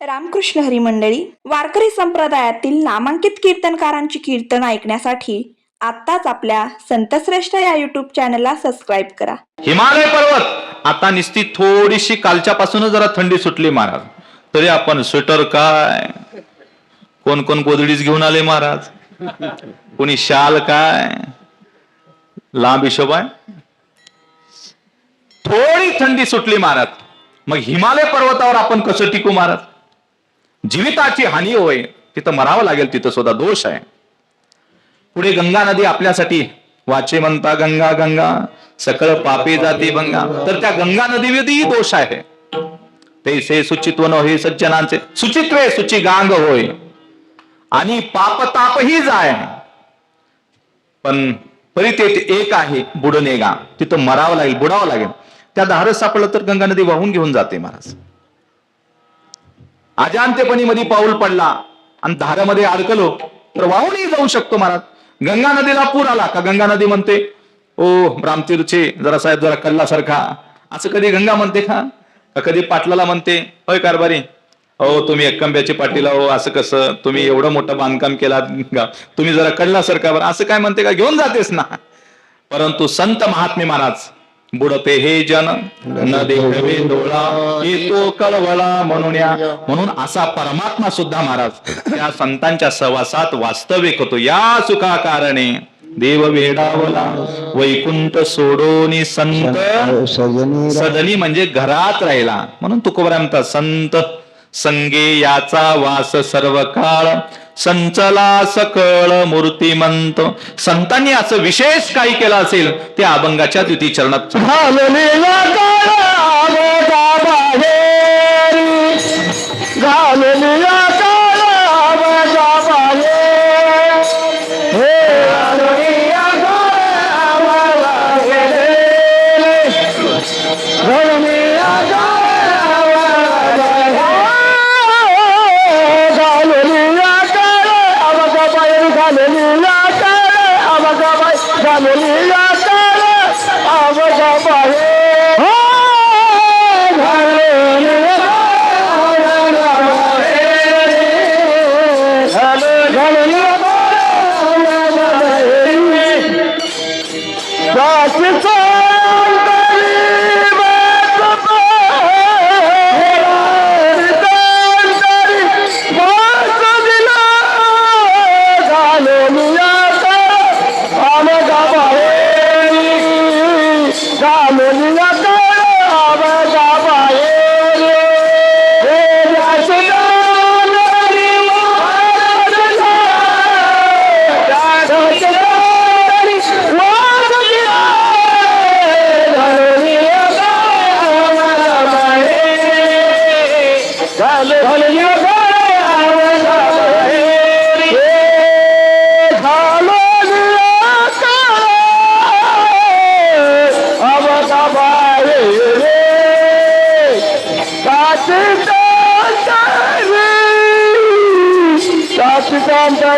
रामकृष्ण हरी मंडळी वारकरी संप्रदायातील नामांकित कीर्तनकारांची कीर्तन ऐकण्यासाठी आत्ताच आपल्या संतश्रेष्ठ या युट्यूब चॅनलला सबस्क्राईब करा. हिमालय पर्वत! आता निस्ती थोडीशी कालच्यापासूनच जरा थंडी सुटली महाराज. तरी आपण स्वेटर काय? कोण कोण गोदडीच घेऊन आले महाराज? कोणी शाल काय? लांब हिशोब आहे? थोडी थंडी सुटली महाराज. मग हिमालय पर्वतावर आपण कसं टिकू महाराज? जीविताची हानी होय तिथं मरावं लागेल तिथं सुद्धा दोष आहे. पुढे गंगा नदी आपल्यासाठी वाचे म्हणता गंगा गंगा सकळ पापे जाते गंगा तर त्या गंगा नदीमध्येही दोष आहे. तैसे सुचित्व न हे सज्जनांचे. सुचित्वे सुची गांग होय आणि पापतापही जाय. पण परितेत एक आहे बुडनेगा. तिथं मरावं लागेल बुडावं लागेल. त्या धारस सापडलं तर गंगा नदी वाहून घेऊन जाते महाराज. अजांतेपणी मध्ये पाऊल पडला. आणि धारामध्ये अडकलो. तर वाहूनही जाऊ शकतो महाराज. गंगा नदीला पूर आला का? गंगा नदी म्हणते ओ रामतीरचे जरा साहेब जरा कल्लासारखा. असं कधी गंगा म्हणते का? कधी पाटलाला म्हणते होय कारभारी हो तुम्ही एकंब्याचे पाटीला हो असं कसं? तुम्ही एवढं मोठं बांधकाम केला तुम्ही जरा कडला बरं. असं काय म्हणते का? घेऊन जातेस ना. परंतु संत महात्मे महाराज बुडते हे जन. न देवडवे डोळा येतो कळवळा म्हणून म्हणून असा परमात्मा सुद्धा महाराज त्या संतांच्या सहवासात वास्तविक होतो. या सुखा कारणे देव वेडावला. वैकुंठ सोडोनी संत. सदनी म्हणजे घरात राहिला. म्हणून तुकोबरा म्हणतात संत संगे याचा वास सर्व काळ संचला सकळ मूर्तिमंत. संतांनी असं विशेष काही केलं असेल ते अभंगाच्या द्विती चरणात.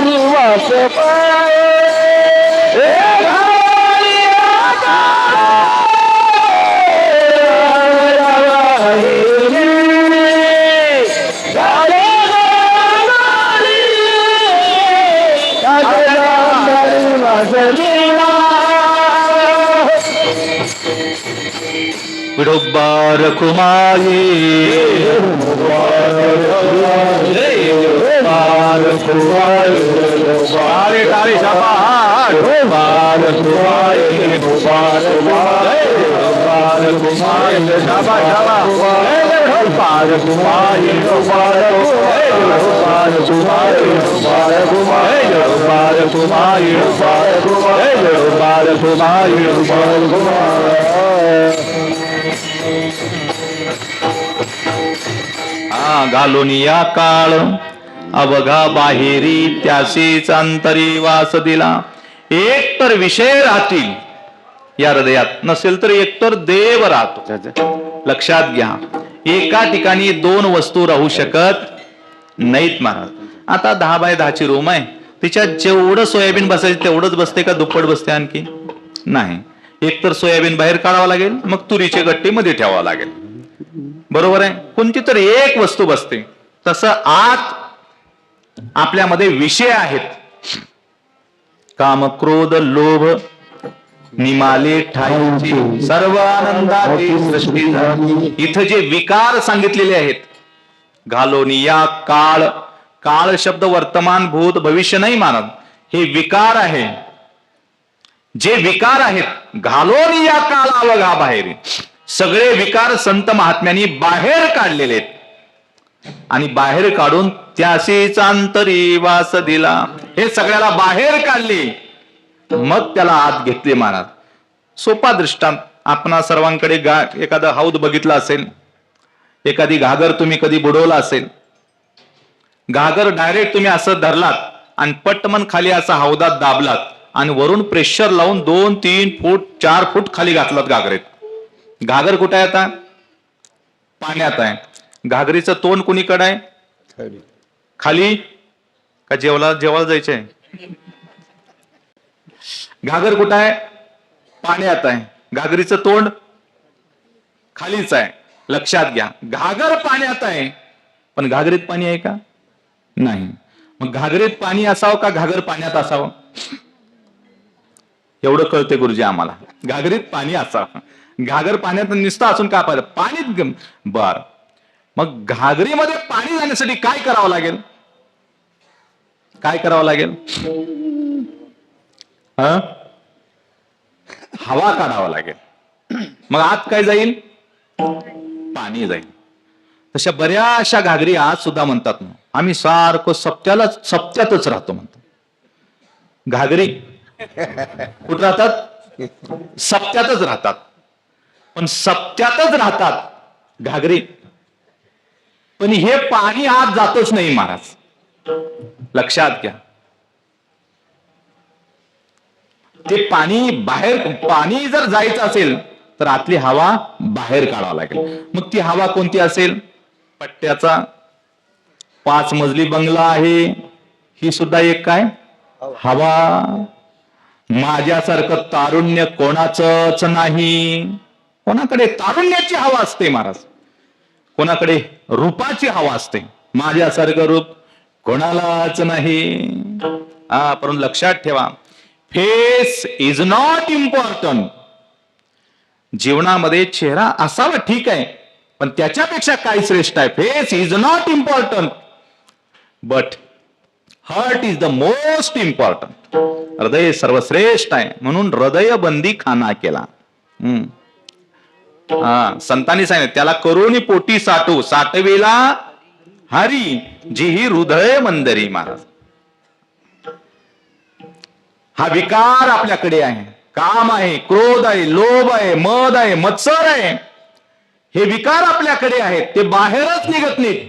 हरी वास पाय विडोबार कुमारी हा घालून या काळ. अवघा बाहेरी त्याशीच अंतरी वास दिला. एक तर विषय राहतील. या हृदयात नसेल तर एकतर देव राहतो. लक्षात घ्या. एका ठिकाणी दोन वस्तू राहू शकत नाहीत महाराज. आता दहा बाय दहाची रूम आहे. तिच्यात जेवढं सोयाबीन बसायचं तेवढंच बसते का दुप्पट बसते आणखी? नाही. एक तर सोयाबीन बाहेर काढावं लागेल मग तुरीचे गट्टे मध्ये ठेवावं लागेल. बरोबर आहे? कोणती तर एक वस्तू बसते. तसं आत आपल्यामध्ये विषय आहेत. काम क्रोध लोभ निमाले ठाईची सर्व आनंदाची सृष्टी झाली. इथं जे विकार सांगितलेले आहेत घालोनिया काळ काळ शब्द वर्तमान भूत भविष्य नाही मानत. हे विकार आहे. जे विकार आहेत घालून या काळ घा बाहेर. सगळे विकार संत महात्म्यांनी बाहेर काढलेले आहेत. आणि बाहेर काढून त्याशीच अंतरी वास दिला. हे सगळ्याला बाहेर काढले. मग त्याला आत घेतले महाराज सोपा दृष्टांत. आपणा सर्वांकडे गा एखादा हौद बघितला असेल. एखादी घागर तुम्ही कधी बुडवला असेल. घागर डायरेक्ट तुम्ही असं धरलात आणि पटमन खाली असा हौदात दाबलात आणि वरून प्रेशर लावून दोन तीन फूट चार फूट खाली घातलात घागरेत. घागर कुठे आहे आता? पाण्यात आहे. घागरीचं तोंड कुणीकडे आहे? खाली? का जेवला जेवायला जायचंय? घागर कुठं आहे? पाण्यात आहे. घागरीचं तोंड खालीच आहे. लक्षात घ्या. घागर पाण्यात आहे. पण घागरीत पाणी आहे का? नाही. मग घागरीत पाणी असावं का घागर पाण्यात असावं? एवढं कळते गुरुजी आम्हाला. घागरीत पाणी असावं. घागर पाण्यात नुसतं असून का पाहिजे पाणीत बर. मग घागरीमध्ये पाणी जाण्यासाठी काय करावं लागेल? काय करावं लागेल? हवा काढावा लागेल. मग आत काय जाईल? पाणी जाईल. तशा बऱ्याचशा घागरी आज सुद्धा म्हणतात ना आम्ही सारखं सप्त्याला सप्त्यातच राहतो म्हणतो. घागरी. कुठं राहतात? सप्त्यातच राहतात. पण सप्त्यातच राहतात घागरी. पण हे पाणी आत जातच नाही महाराज. लक्षात घ्या. ते पाणी बाहेर पाणी जर जायचं असेल तर आतली हवा बाहेर काढावा लागेल. मग ती हवा कोणती असेल? पट्ट्याचा. पाच मजली बंगला आहे. ही सुद्धा एक काय? हवा. माझ्यासारखं तारुण्य कोणाचंच नाही. कोणाकडे तारुण्याची हवा असते महाराज? कोणाकडे रूपाची हवा असते? माझ्यासारखं रूप कोणालाच नाही. हा परंतु लक्षात ठेवा. Face is not important. जीवनामध्ये चेहरा असावा ठीक आहे पण त्याच्यापेक्षा काय श्रेष्ठ आहे? Face is not important. But heart is the most important हृदय सर्वश्रेष्ठ आहे. म्हणून हृदय बंदी खाना केला. हा संतांनी सांगितलं त्याला करुणी पोटी साठू साठवेला हरी जी ही हृदय मंदरी महाराज. हा विकार आपल्याकडे आहे. काम आहे क्रोध आहे लोभ आहे मद आहे मत्सर आहे. हे विकार आपल्याकडे आहेत. ते बाहेरच निघत नाहीत.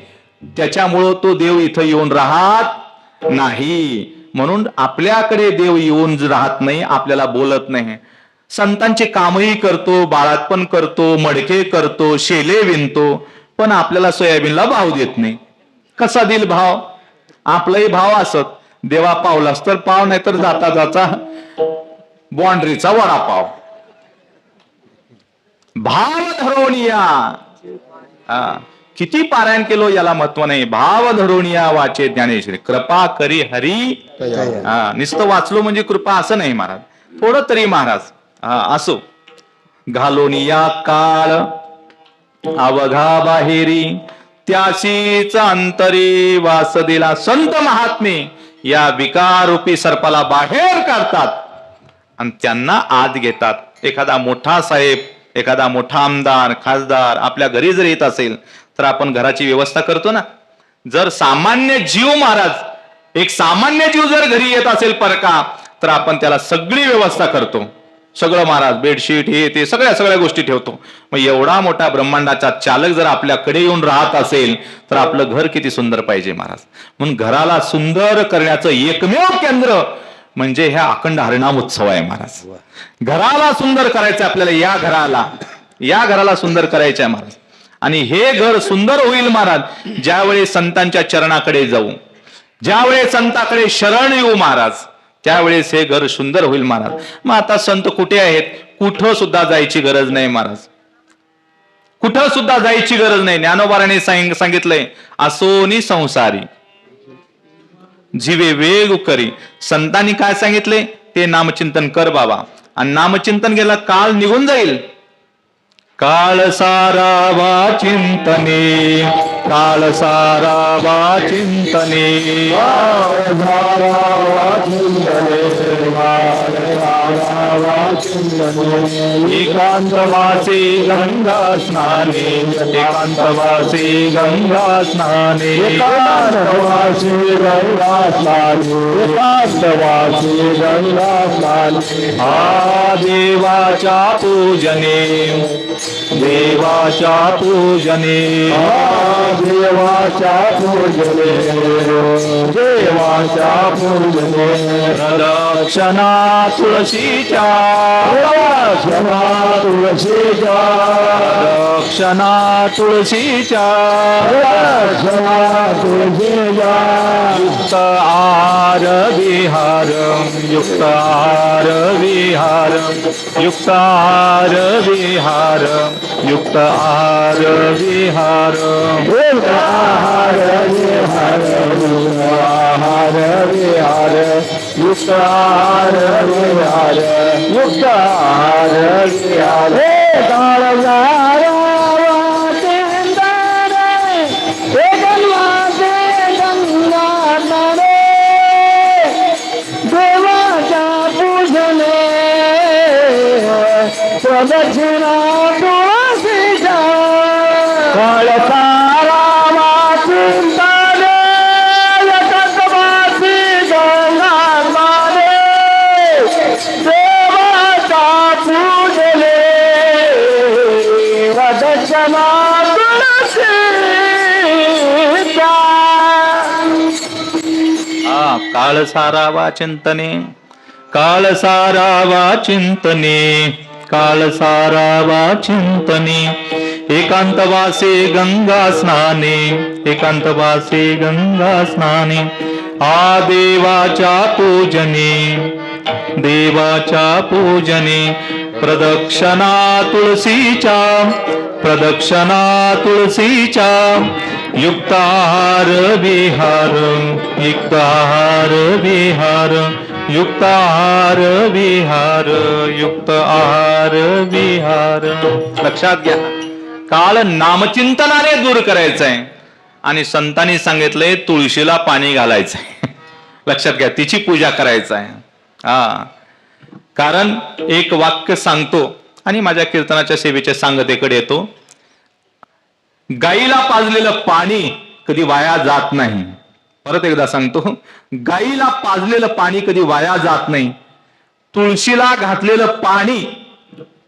त्याच्यामुळं तो देव इथं येऊन राहत नाही. म्हणून आपल्याकडे देव येऊन राहत नाही आपल्याला बोलत नाही. संतांचे कामही करतो बाळातपण करतो मडके करतो शेले विणतो पण आपल्याला सोयाबीनला भाव देत नाही. कसा देईल भाव? आपलाही भाव असत. देवा पावलास तर पाव नाही तर जाता जाता बॉन्ड्रीचा वडापाव. भाव धरोनिया हा. किती पारायण केलो याला महत्त्व नाही. भाव धरोनिया वाचे ज्ञानेश्वरी कृपा करी हरी. हा नुसतं वाचलो म्हणजे कृपा असं नाही महाराज. थोडं तरी महाराज असो. घालोनिया काळ अवघा बाहेरी. त्याशीच अंतरी वास दिला संत महात्मे. या विकारूपी सर्पाला बाहेर काढतात आणि त्यांना आत घेतात. एखादा मोठा साहेब एखादा मोठा आमदार खासदार आपल्या घरी जर येत असेल तर आपण घराची व्यवस्था करतो ना. जर सामान्य जीव महाराज एक सामान्य जीव जर घरी येत असेल परका तर आपण त्याला सगळी व्यवस्था करतो. सगळं महाराज बेडशीट हे ते सगळ्या सगळ्या गोष्टी ठेवतो. मग एवढा मोठा ब्रह्मांडाचा चालक जर आपल्याकडे येऊन राहत असेल तर आपलं घर किती सुंदर पाहिजे महाराज. म्हणून घराला सुंदर करण्याचं एकमेव केंद्र म्हणजे ह्या अखंड हरणाम उत्सव आहे महाराज. घराला सुंदर करायचं आपल्याला या घराला या घराला सुंदर करायचं आहे महाराज. आणि हे घर सुंदर होईल महाराज ज्यावेळी संतांच्या चरणाकडे जाऊ. ज्यावेळी संताकडे शरण येऊ महाराज त्यावेळेस हे घर सुंदर होईल महाराज. मग आता संत कुठे आहेत? कुठं सुद्धा जायची गरज नाही महाराज. कुठं सुद्धा जायची गरज नाही. ज्ञानोबाराने सांगितलंय असोनी संसारी जीवे वेग करी. संतांनी काय सांगितले ते नामचिंतन कर बाबा. आणि नामचिंतन गेला काल निघून जाईल. काळ सारावा चिंतने. काळ सारावा चिंतने. एकांतवासी गंगा स्नाने एकांतवासी गंगा स्नाने। एकांतवासी गंगा स्नाने एकांतवासी गंगा स्नाने। हा देवाच्या पूजने। देवाच्या पूजने. देवाच्या पूजने. देवाच्या पूजने. प्रदक्षिणा तुळशीच्या. क्षमा तुळशीच्या. प्रदक्षिणा तुळशीच्या. क्षमा तुळशीच्या. युक्त आर विहार. युक्त आर विहार. युक्त आर विहार. युक्त आर विहार. हर विहार हर विहार. युक्त हर विहार. युक्त हर विहार. हे हे देवाच्या पूजने प्रदक्षिणा तुळशीच्या हा काळ सारावा चिंतने काळ सारावा चिंतने काळ सारावा चिंतने एकांतवासे गंगा स्नाने एकांतवासे गंगा स्नाने आ देवाच्या पूजने देवाच्या पूजने प्रदक्षिणा तुळशीच्या प्रदक्षिणा तुळशीच्या युक्ताहार विहार युक्ताहार विहार युक्ताहार विहार युक्त आहार विहार. लक्षात घ्या काळ नामचिंतनाने दूर करायचंय आणि संतांनी सांगितलंय तुळशीला पाणी घालायचंय. लक्षात घ्या तिची पूजा करायचं आहे हा. कारण एक वाक्य सांगतो आणि माझ्या कीर्तनाच्या सेवेच्या सांगतेकडे येतो. गाईला पाजलेलं पाणी कधी वाया जात नाही. परत एकदा सांगतो. गाईला पाजलेलं पाणी कधी वाया जात नाही. तुळशीला घातलेलं पाणी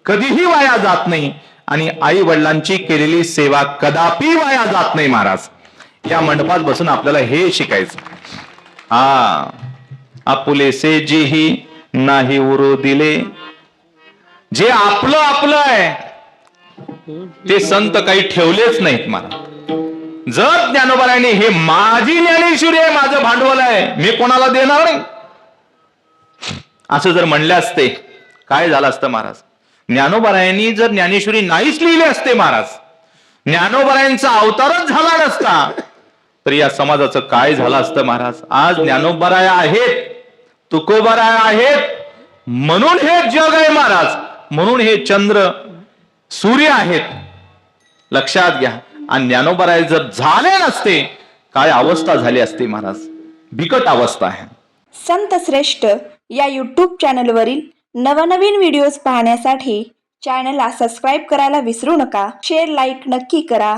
कधीही वाया जात नाही. आणि आई वडिलांची केलेली सेवा कदापि वाया जात नाही महाराज. या मंडपात बसून आपल्याला हे शिकायचं. हा आपुलेसे जीही नाही उरू दिले. जे आपलं आपलं आहे ते संत काही ठेवलेच नाहीत मला. जर ज्ञानोबाने हे माझी ज्ञानेश्वरी आहे माझं भांडवल आहे मी कोणाला देणार नाही? असं जर म्हणले असते काय झालं असतं महाराज? ज्ञानोबरायांनी जर ज्ञानेश्वरी नाहीच लिहिली असते महाराज ज्ञानोबरायांचा अवतारच झाला नसता तर या समाजाचं काय झालं असतं महाराज? आज ज्ञानोबराया आहेत तुकोबराया आहेत म्हणून हे जग आहे महाराज म्हणून हे चंद्र सूर्य आहेत. लक्षात घ्या. आणि ज्ञानोबराय जर झाले नसते काय अवस्था झाली असती महाराज? बिकट अवस्था आहे. संत श्रेष्ठ या यूट्यूब चॅनलवरील नवनवीन व्हिडिओज पाहण्यासाठी चॅनलला सबस्क्राईब करायला विसरू नका. शेअर लाईक नक्की करा.